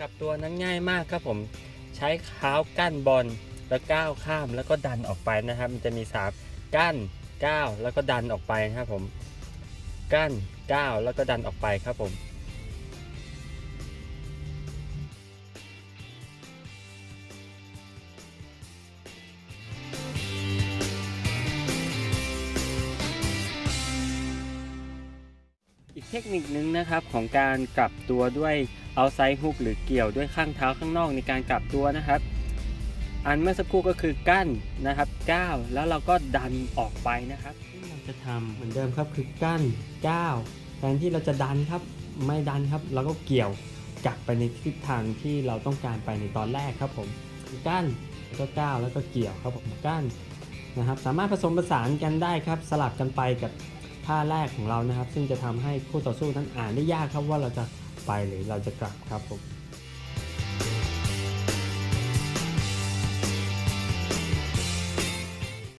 กับตัวนั้นง่ายมากครับผมใช้เท้ากั้นบอลแล้วก้าวข้ามแล้วก็ดันออกไปนะครับ มันจะมีสามกั้นก้าวแล้วก็ดันออกไปนะครับผม กั้นก้าวแล้วก็ดันออกไปครับผม อีกเทคนิคนึงนะครับของการกลับตัวด้วยเอาไซด์ฮุกหรือเกี่ยวด้วยข้างเท้าข้างนอกในการกลับตัวนะครับ อันเมื่อสักครู่ก็คือกั้นนะครับก้าวแล้วเราก็ดันออกไปนะครับที่เราจะทำเหมือนเดิมครับคือกั้นก้าวแทนที่เราจะดันครับไม่ดันครับเราก็เกี่ยวกลับไปในทิศทางที่เราต้องการไปในตอนแรกครับผมกั้นแล้วก็ก้าวแล้วก็เกี่ยวครับผมกั้นนะครับ สามารถผสมผสานกันได้ครับ สลับกันไปกับ ท่าแรกของเรานะครับ ซึ่งจะทำให้คู่ต่อสู้นั้นอ่านได้ยากครับว่าเราจะไปหรือเราจะกลับครับผม